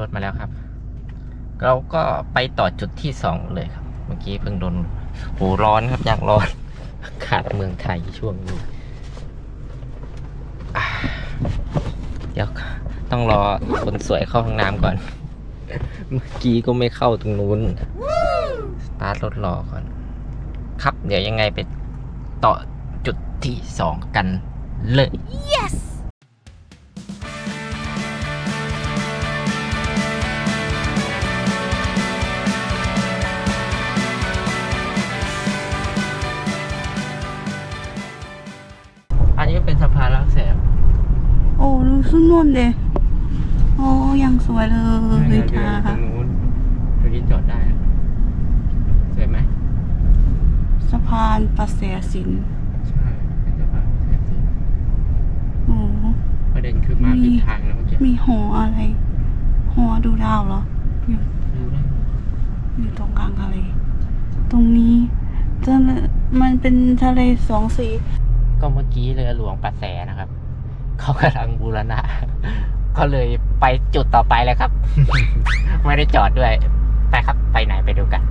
รถมาแล้วครับ เราก็ไปต่อจุดที่สองเลยครับ เมื่อกี้เพิ่งโดนโหร้อนครับอย่างร้อนอากาศเมืองไทยช่วงนี้เดี๋ยวต้องรอคนสวยเข้าห้องน้ำก่อน เมื่อกี้ก็ไม่เข้าตรงนู้น สตาร์ทรถรอก่อน ครับ เดี๋ยวยังไงไปต่อจุดที่สองกันเลยอั โอ้ดูสุดนวลเดยโอ้ยังสวยเลยเดินค่ะตรงนู้นตรงนี้จอดได้นะสวยไหมสะพานประเสสินใช่เป็นสะพานลักแสมโอ้ประเด็นคือมาผิดทางนะเมื่อกี้มีหออะไรหอดูดาวเหรออยู่ดูได้อยู่ตรงกลางทะเล ตรงนี้จะมันเป็นทะเลสองสีก็เมื่อกี้เรือหลวงประแสนะครับ เขากำลังบูรณะ ก็เลยไปจุดต่อไปเลยครับ ไม่ได้จอดด้วย ไปครับ ไปไหนไปดูกัน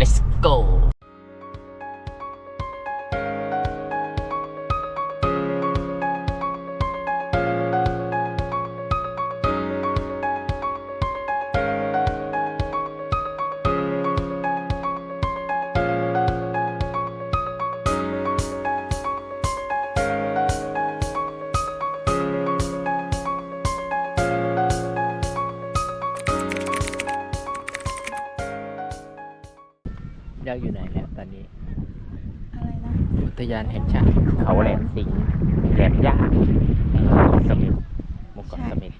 let's go เราอยู่ไหนแล้วตอนนี้ อะไรนะอุทยานแห่งชาติเขาแหลมสิงห์แหลมย่าสมิทหมุกเกาะสมิท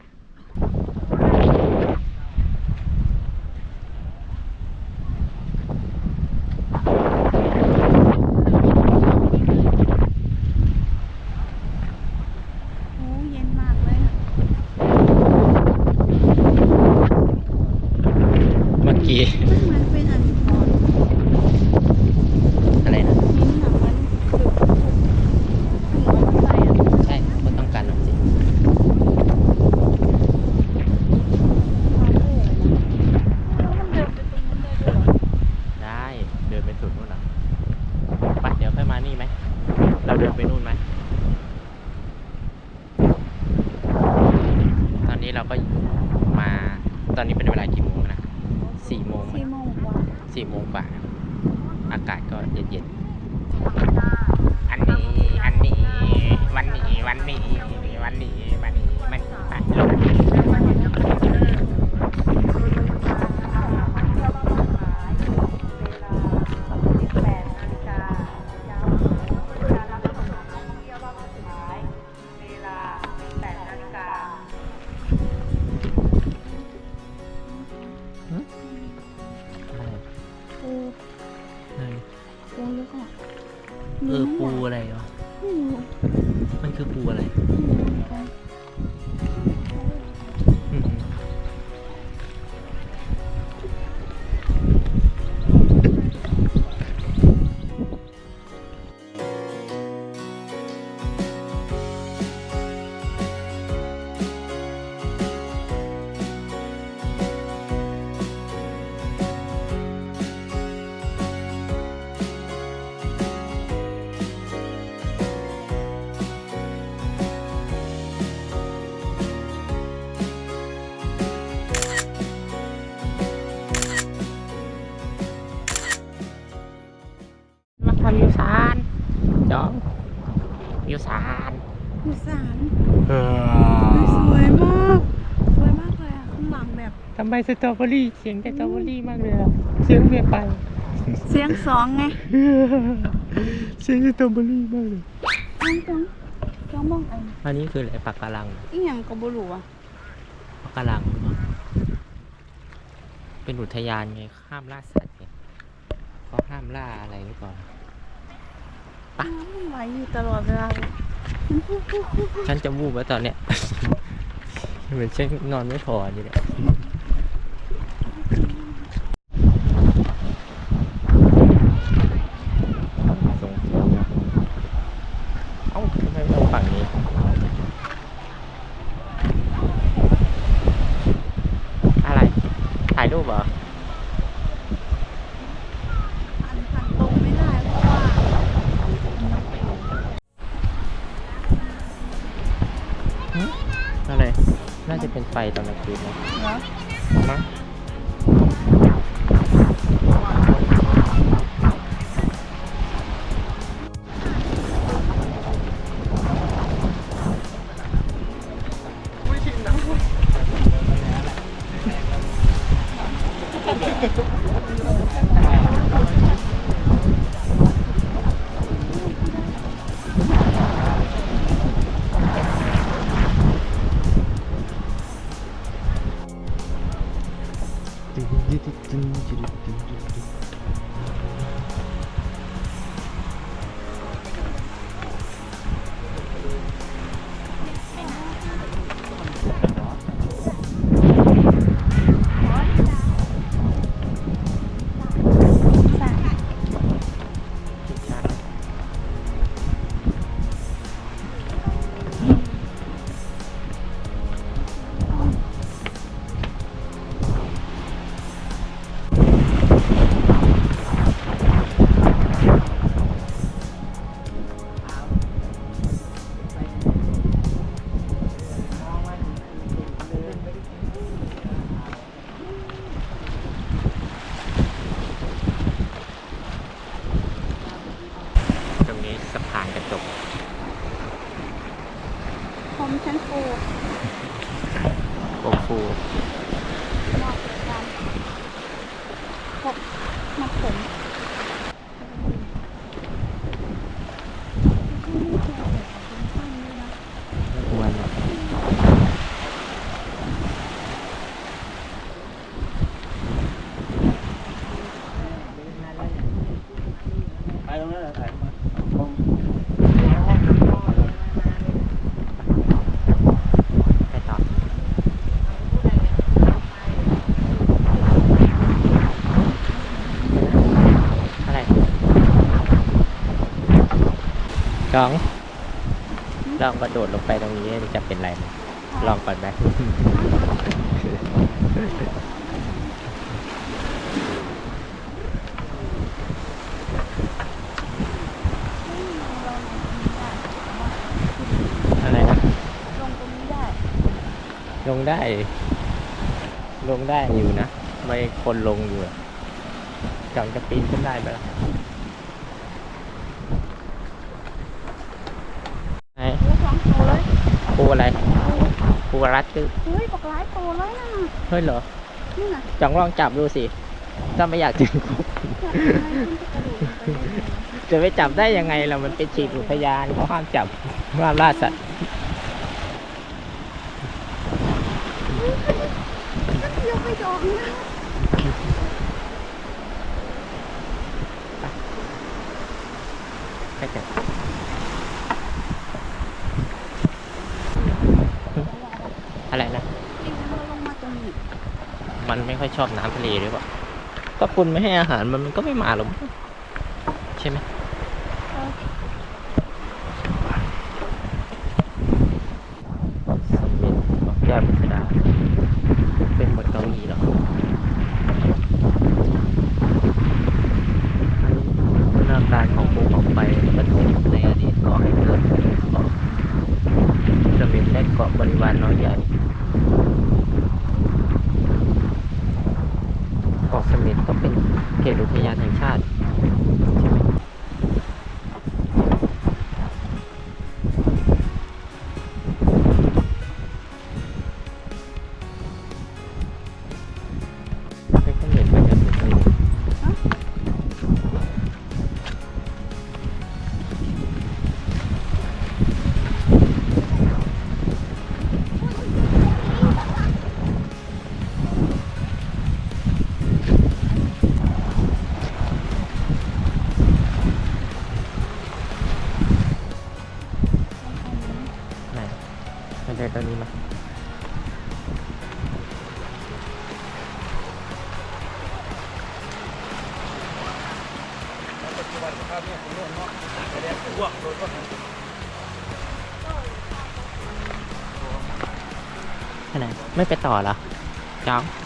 เออปูอะไรวะไม่รู้มันคือปูอะไรไม่ สตรอเบอรี่เสียงแต่สตรอเบอรี่มากเลยอะเสียงเปลี่ยนไปเสียงสองไงเสียงสตรอเบอรี่มากเลยจ้องจ้องจ้องมองไอ้อันนี้คืออะไรปากการังอีหยังกับบรูอะปากการัง เป็นอุทยานไงห้ามล่าสัตว์ไงเขาห้ามล่าอะไรหรือเปล่าปะน้ำมันไหลอยู่ตลอดเวลาเลยฉันจะวูบแล้วตอนเนี้ยเหมือนฉันนอนไม่พอนี่แหละส่งเสียงนะเอ้าทำไมไม่เอาฝั่งนี้ อะไร น่าจะเป็นไฟ ตอนกลางคืนนะเหรอ มาผม วันไปต่ออะไร กองลองกระโดดลงไปตรงนี้จะเป็นไรไหมลองก่อนไหมอะไรนะลงตรงนี้ได้ ลงได้ ลงได้อยู่นะ ไม่คนลงอยู่อะจังจะปีนขึ้นได้ไหมล่ะไหน ดูสองตัวเลยปูอะไรปูรัดคือเฮ้ยบอกหลายตัวเลยนะเฮ้ยเหรอนี่น่ะจังลองจับดูสิ ถ้าไม่อยากจึงคุกอยากให้คุณจะกระโดดลงไปได้ยังไงจะไปจับได้ยังไงล่ะมันเป็นฉีดอุทยานเขาห้ามจับห้ามล่าสัตว์เที่ยวไปดอกนะ แค่จะอะไรนะ จริงๆมันลงมาตรงนี้ มันไม่ค่อยชอบน้ำทะเลหรือเปล่า ถ้าคุณไม่ให้อาหารมันมันก็ไม่มาหรอกใช่ไหม ที่ไหนไม่ไปต่อเหรอจ้องไม่ไปต่อเหรอจ้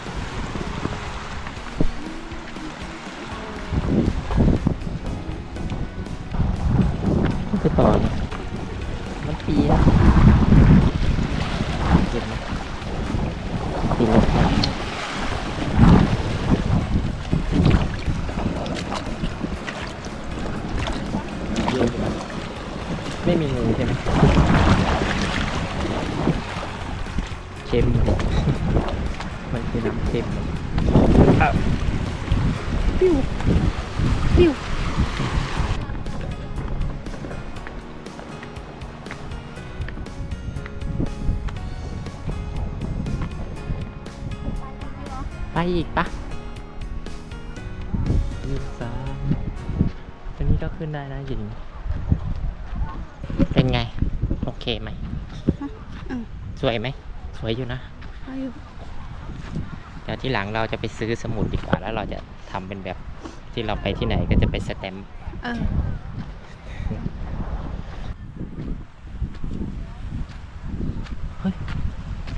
อง อีกปะยืนซ้ายตรงนี้ก็ขึ้นได้นะหญิงเป็นไง โอเคไหมอืมสวยไหม สวยอยู่นะไปอยู่เดี๋ยวที่หลังเราจะไปซื้อสมุดดีกว่า แล้วเราจะทำเป็นแบบที่เราไปที่ไหนก็จะไปสแตมป์เออ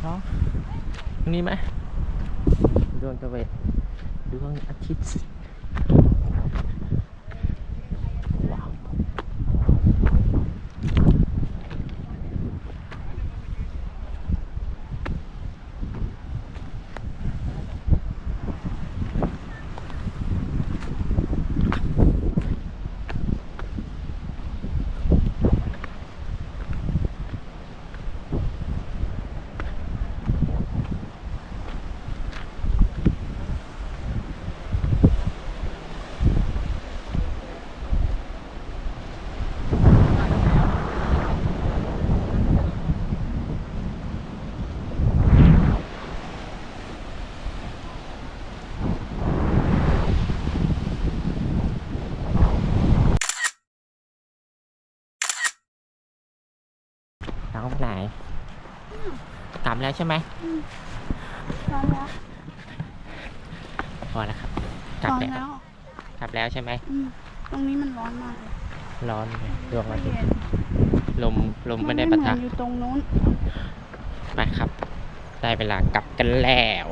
เนาะตรงนี้ไหม ดวงตะเวนดวงอาทิตย์ น้องไปไหนกลับแล้วใช่ไหมพร้อมแล้วพอแล้วครับพกลับร้อมแล้วแล้วกลับแล้วใช่ไหมอืมตรงนี้มันร้อนมากเลยร้อนเลยดวงอาทิตย์เย็นลมลมไม่ได้นปะเหมืทะอนอยู่ตรงนู้นไปครับ ได้เวลากลับกันแล้ว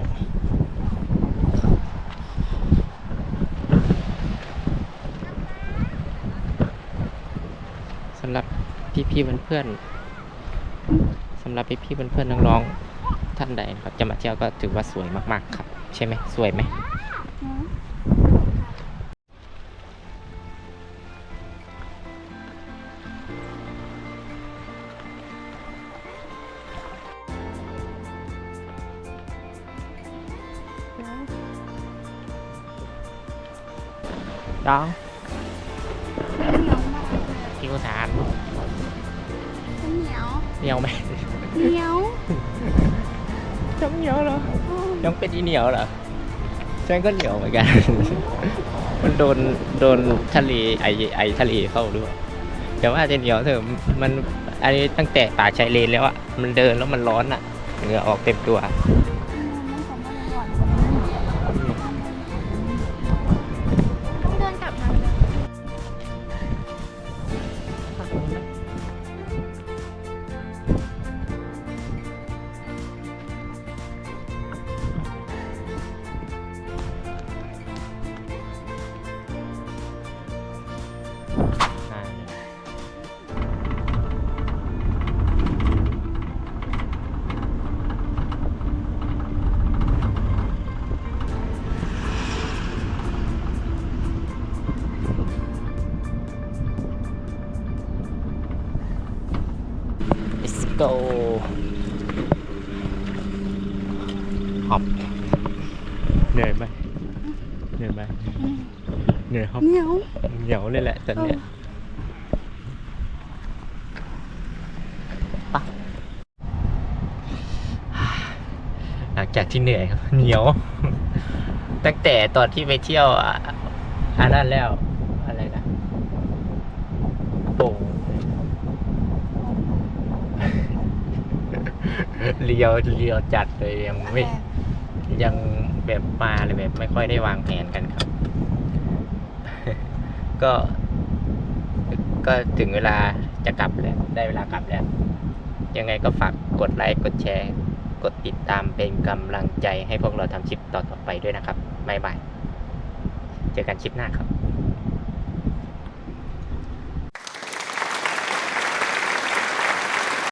สำหรับพี่ๆเพื่อนๆ สำหรับพี่ๆเพื่อนๆน้องๆท่านใดครับจะมาเที่ยวก็ถือว่าสวยมากๆครับ ใช่ไหมสวยไหมเดี๋ยว จังเหนียวเหรอยังเป็นอีเหนียวเหรอ ฉันก็เหนียวเหมือนกัน มันโดนโดนทะเลไอไอทะเลเข้าด้วยแต่ว่าจะเหนียวเถอะมันอันนี้ตั้งแต่ป่าชายเลนแล้วอะมันเดินแล้วมันร้อนอะเหงื่อออกเต็มตัว let's go หอบเหนื่อยไหมเหนื่อยไหมอืมเหนื่อยครับเหนียวเหนียวเลยแหละตอนเนี้ยปะหลังจากที่เหนื่อยครับ เหนียว ตั้งแต่ตอนที่ไปเที่ยวอะอันนั้นแล้ว อะไรนะโป่ง เลียวเลียวจัดเลยยังไม่ยังแบบมาเลยแบบไม่ค่อยได้วางแผนกันครับ ก็ ก็ถึงเวลาจะกลับแล้ว ได้เวลากลับแล้ว ยังไงก็ฝากกดไลค์กดแชร์ กดติดตามเป็นกำลังใจให้พวกเราทำคลิปต่อๆไปด้วยนะครับบ๊ายบาย เจอกันคลิปหน้าครับ